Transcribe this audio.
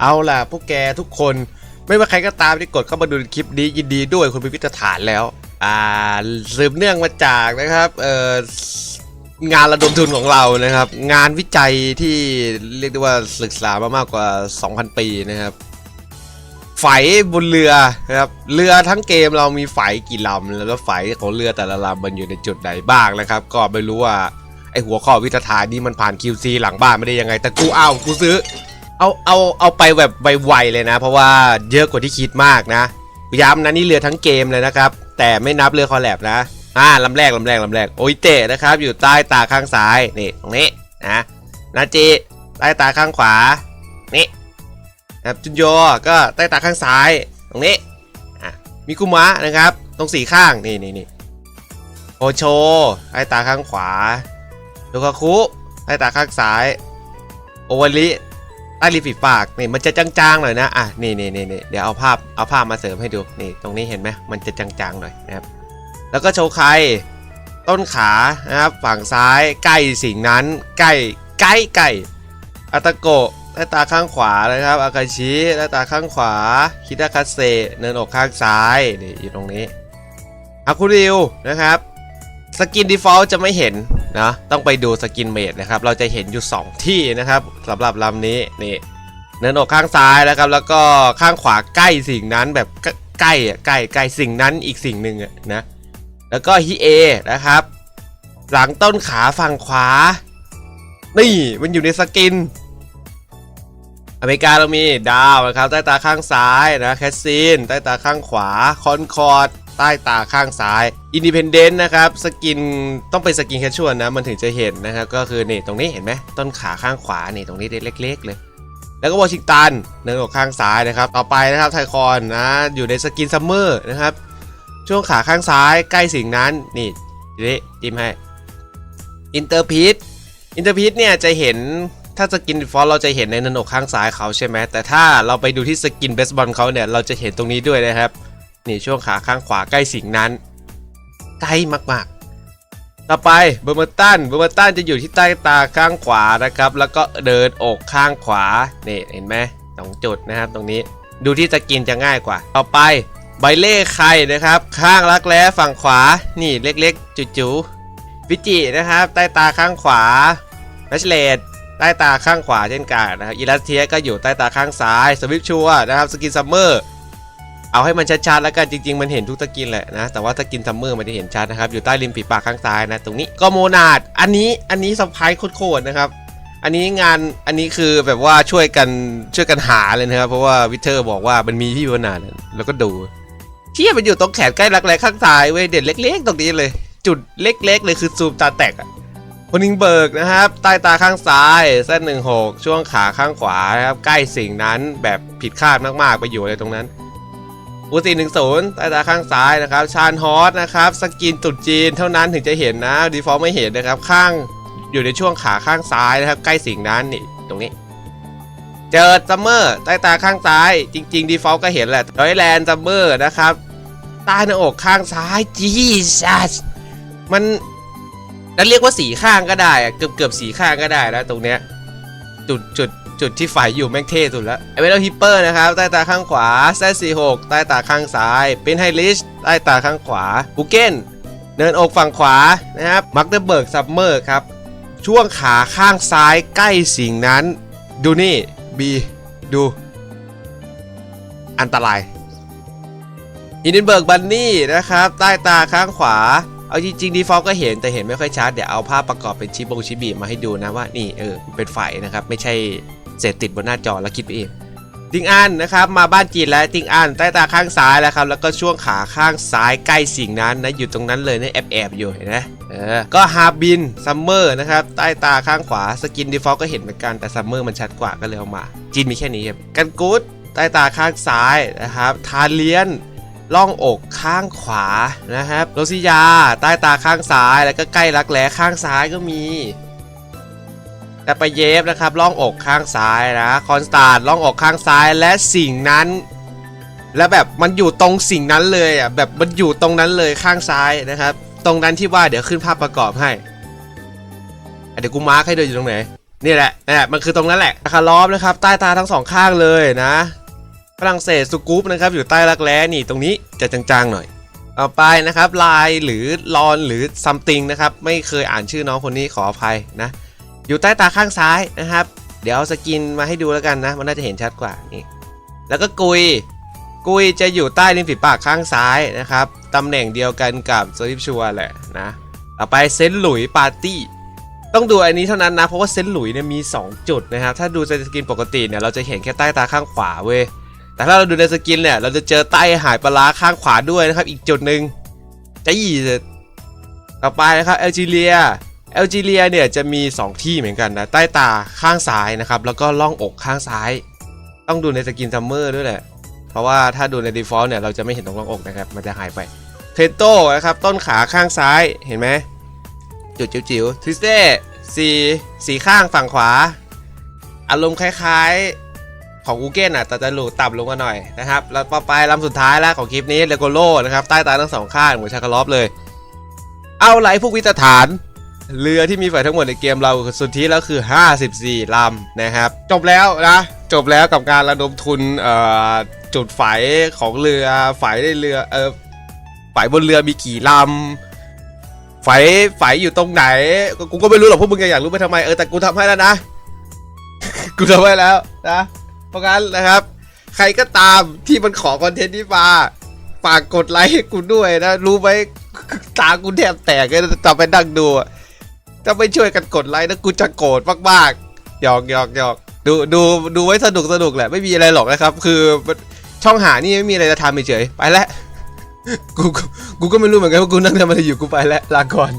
เอาล่ะพวกแกทุกคนไม่ว่าใครก็ตามที่กดเข้ามาดูคลิปนี้ยินดีด้วยคุณเป็นพิธฐานแล้ว อ่าสืบเนื่องมาจากนะครับเอ่องานระดมทุนของเรานะครับ งานวิจัยที่เรียกได้ว่าศึกษามามากกว่า 2,000 ปีนะครับไฝบนเรือนะครับเรือทั้งเกมเรามีไฝกี่ลำแล้วไฝของเรือแต่ละลำมันอยู่ในจุดไหนบ้างนะครับ ก็ไม่รู้ว่าไอหัวข้อวิทยาฐานนี่มันผ่าน QC หลังบ้านไม่ได้ยังไง แต่กูเอากูซื้อ เอาเอาเอาไปแบบไวๆเลยนะ เพราะว่าเยอะกว่าที่คิดมากนะย้ำนะนี่เรือทั้งเกมเลยนะครับ แต่ไม่นับเรือคอแลบนะอ่าลำแรกลำแรกลำแรกโออิเตะนะครับ อยู่ใต้ตาข้างซ้ายนี่ตรงนี้นะนาจิใต้ตาข้างขวานี่นะครับจุนโยก็ใต้ตาข้างซ้ายตรงนี้อะมิกุมะนะครับ ตรงสี่ข้างนี่นี่นี่โอโชใต้ตาข้างขวาโดคาคุใต้ตาข้างซ้าย โอวาริ ใต้ริมฝีปากนี่มันจะจางๆหน่อยนะอะนี่นี่นี่เดี๋ยวเอาภาพเอาภาพมาเสริมให้ดูนี่ตรงนี้เห็นไหมมันจะจางๆหน่อยนะครับ แล้วก็โชว์ไคต้นขานะครับฝั่งซ้ายใกล้สิ่งนั้นใกล้ใกล้ใกล้อาตาโกะใต้ตาข้างขวานะครับอาคาชิใต้ตาข้างขวาคิดาคัสเซเนินอกข้างซ้ายนี่อยู่ตรงนี้อาคุริวนะครับ สกินดีฟอลต์จะไม่เห็น นะต้องไปดูสกินเมดนะครับ เราจะเห็นอยู่ 2 ที่นะครับสำหรับลำนี้นี่เนินอกข้างซ้ายนะครับแล้วก็ข้างขวาใกล้สิ่งนั้นแบบใกล้อะใกล้ใกล้สิ่งนั้นอีกสิ่งหนึ่งอะนะแล้วก็ฮิเอนะครับ หลังต้นขาฝั่งขวา นี่มันอยู่ในสกิน อเมริกาเรามีดาวนะครับ ใต้ตาข้างซ้ายนะแคสซีนใต้ตาข้างขวาคอนคอร์ด ใต้ตาข้างซ้ายอินดิเพนเดนต์นะครับสกินต้องเป็นสกินแคชชวลนะมันถึงจะเห็นนะครับก็คือนี่ตรงนี้เห็นไหมต้นขาข้างขวานี่ตรงนี้เล็ก ๆ เลย แล้วก็วอชิงตันเนินอกข้างซ้ายนะครับต่อไปนะครับไทคอนนะอยู่ในสกินซัมเมอร์นะครับช่วงขาข้างซ้ายใกล้สิ่งนั้นนี่ทีนี้จิ้มให้อินเตอร์พีทอินเตอร์พีทเนี่ยจะเห็นถ้าสกินฟอลเราจะเห็นในนันอกข้างซ้ายเขาใช่ไหมแต่ถ้าเราไปดูที่สกินเบสบอลเขาเนี่ยเราจะเห็นตรงนี้ด้วยนะครับ นี่ช่วงขาข้างขวาใกล้สิ่งนั้น ใกล้มากๆ ต่อไปเบอร์เมอร์ตันเบอร์เมอร์ตันจะอยู่ที่ใต้ตาข้างขวานะครับ แล้วก็เดินอกข้างขวาเนี่เห็นไหมสองจุดนะครับตรงนี้ดูที่สกินจะง่ายกว่า ต่อไปใบเล่ไข่นะครับ ข้างรักแร้ฝั่งขวา นี่เล็กๆ จุ๋ๆฟิจินะครับ ใต้ตาข้างขวาแมชเลดใต้ตาข้างขวาเช่นกันนะครับ อีลัสเทียก็อยู่ใต้ตาข้างซ้าย สวิปชัวนะครับ สกินซัมเมอร์ เอาให้มันชัดๆแล้วกันจริง ๆ มันเห็นทุกสกินแหละนะแต่ว่าสกินซัมเมอร์มันจะเห็นชัดนะครับอยู่ใต้ริมฝีปากข้างซ้ายนะ ตรงนี้ก็โมนาดอันนี้อันนี้สไพรส์โคตรๆนะครับอันนี้งานอันนี้คือแบบว่าช่วยกันช่วยกันหาเลยนะครับ เพราะว่าวิเทอร์บอกว่ามันมีที่โมนาดแล้วก็ดูเที่ยมันอยู่ตรงแขนใกล้รักแร้ข้างซ้ายเว้ยเด่นเล็ก ๆ ตรงนี้เลย จุดเล็ก ๆ เลยคือซูมตาแตกอะโคนิงเบิร์กนะครับใต้ตาข้างซ้ายเส้นหนึ่งหกช่วงขาข้างขวานะครับใกล้สิ่งนั้นแบบผิดคาดมากๆไปอยู่อะไรตรงนั้น อูสี่หนึ่งศูนย์ใต้ตาข้างซ้ายนะครับ ชานฮอสนะครับ สกินตุดจีนเท่านั้นถึงจะเห็นนะดีฟอล์ไม่เห็นนะครับ ข้างอยู่ในช่วงขาข้างซ้ายนะครับ ใกล้สิ่งนั้นนี่ตรงนี้ เจอซัมเมอร์ใต้ตาข้างซ้าย จริง ๆ ดีฟอล์ก็เห็นแหละดอยแลนด์ซัมเมอร์นะครับใต้หน้าอกข้างซ้ายจีซัสมันจะเรียกว่าสีข้างก็ได้เกือบเกือบสีข้างก็ได้นะตรงเนี้ยจุดจุด จุดที่ฝ่ายอยู่แม่งเท่สุดแล้วไอเวลฮิปเปอร์นะครับใต้ตาข้างขวาแซสี่หกใต้ตาข้างซ้ายเป็นไฮลิชใต้ตาข้างขวาบูเกนเนินอกฝั่งขวานะครับมักเดเบิร์กซัมเมอร์ครับช่วงขาข้างซ้ายใกล้สิ่งนั้น ดูนี่บีดู อันตรายฮินเดนเบิร์กบันนี่นะครับ ใต้ตาข้างขวา เอาจริงๆดีฟอลก็เห็นแต่เห็นไม่ค่อยชัด เดี๋ยวเอาภาพประกอบเป็นชิปบงชิบีมาให้ดูนะว่านี่เออเป็นไฟนะครับ ไม่ใช่ เศษติดบนหน้าจอแล้วคิดไปเองติงอันนะครับมาบ้านจีนแล้วติงอันใต้ตาข้างซ้ายแล้วครับแล้วก็ช่วงขาข้างซ้ายใกล้สิ่งนั้นนะอยู่ตรงนั้นเลยนะแอบแอบอยู่เห็นไหมเออก็ฮาบินซัมเมอร์นะครับใต้ตาข้างขวาสกินดีฟอลก็เห็นเหมือนกันแต่ซัมเมอร์มันชัดกว่าก็เลยเอามา จีนมีแค่นี้ครับกันกูดใต้ตาข้างซ้ายนะครับทาเลียนล่องอกข้างขวานะครับโรซิยา ใต้ตาข้างซ้ายแล้วก็ใกล้รักแร้ข้างซ้ายก็มี แต่ไปเยฟนะครับล่องอกข้างซ้ายนะคอนสตาร์ล่องอกข้างซ้ายและสิ่งนั้น แล้วแบบมันอยู่ตรงสิ่งนั้นเลยอะแบบมันอยู่ตรงนั้นเลยข้างซ้ายนะครับ ตรงนั้นที่ว่าเดี๋ยวขึ้นภาพประกอบให้เดี๋ยวกูมาร์คให้ดูอยู่ตรงไหนนี่แหละนี่แหละมันคือตรงนั้นแหละคาร์ลอฟนะครับใต้ตาทั้งสองข้างเลยนะฝรั่งเศสสกูปนะครับอยู่ใต้รักแร้นี่ตรงนี้จะจางๆหน่อยต่อไปนะครับลายหรือลอนหรือซัมติงนะครับไม่เคยอ่านชื่อน้องคนนี้ขออภัยนะ อยู่ใต้ตาข้างซ้ายนะครับ เดี๋ยวเอาสกินมาให้ดูแล้วกันนะ มันน่าจะเห็นชัดกว่านี่แล้วก็กุย กุยจะอยู่ใต้ริมฝีปากข้างซ้ายนะครับตำแหน่งเดียวกันกับโซลิฟชัวแหละนะต่อไปเซนหลุยปาร์ตี้ต้องดูอันนี้เท่านั้นนะ เพราะว่าเซนหลุยเนี่ยมี 2 จุดนะครับ ถ้าดูในสกินปกติเนี่ยเราจะเห็นแค่ใต้ตาข้างขวาเว้ยแต่ถ้าเราดูในสกินเนี่ยเราจะเจอใต้หายปลาร้าข้างขวาด้วยนะครับ อีกจุดหนึ่งจะยี่ต่อไปนะครับแอลจีเรีย แอลจีเรียเนี่ยจะมี 2 ที่เหมือนกันนะ ใต้ตาข้างซ้ายนะครับ แล้วก็ล่องอกข้างซ้าย ต้องดูในสกินซัมเมอร์ด้วยแหละ เพราะว่าถ้าดูใน default เนี่ยเราจะไม่เห็นตรงล่องอกนะครับ มันจะหายไปเทนโต้นะครับ ต้นขาข้างซ้ายเห็นไหมจุดจิ๋วๆทริสเต้สีสีข้างฝั่งขวา อารมณ์คล้ายๆของอูเก้นอะแต่จะหลูต่ำลงมาหน่อยนะครับแล้วต่อไปลำสุดท้ายแล้วของคลิปนี้เลโกโลนะครับใต้ตาทั้งสองข้างเหมือนชาคาลอฟเลย เอาไรพวกวิตรฐาน เรือที่มีฝ่ายทั้งหมดในเกมเราสุดที่แล้วคือ 54ลำนะครับ จบแล้วนะ จบแล้วกับการระดมทุนจุดไฟของเรือไฟในเรือเออไฟบนเรือมีกี่ลำไฟไฟอยู่ตรงไหน กูก็ไม่รู้หรอกพวกมึงอยากรู้ไปทำไมเออแต่กูทำให้แล้วนะ กูทำให้แล้วนะเพราะงั้นนะครับ ใครก็ตามที่มันขอคอนเทนต์นี้มาฝากกดไลค์ให้กูด้วยนะ รู้ไหมตากูแทบแตกเลยจะไปนั่งดู ถ้าไม่ช่วยกันกดไลค์นะกูจะโกรธมากๆหยอกหยอกหยอกดูดูดูไว้สนุกสนุกแหละไม่มีอะไรหรอกนะครับ คือช่องหานี่ไม่มีอะไรจะทำเฉยๆไปแล้วกูกูกูก็ไม่รู้เหมือนกันว่ากูนั่งทำอะไรอยู่กูไปแล้วลาก่อน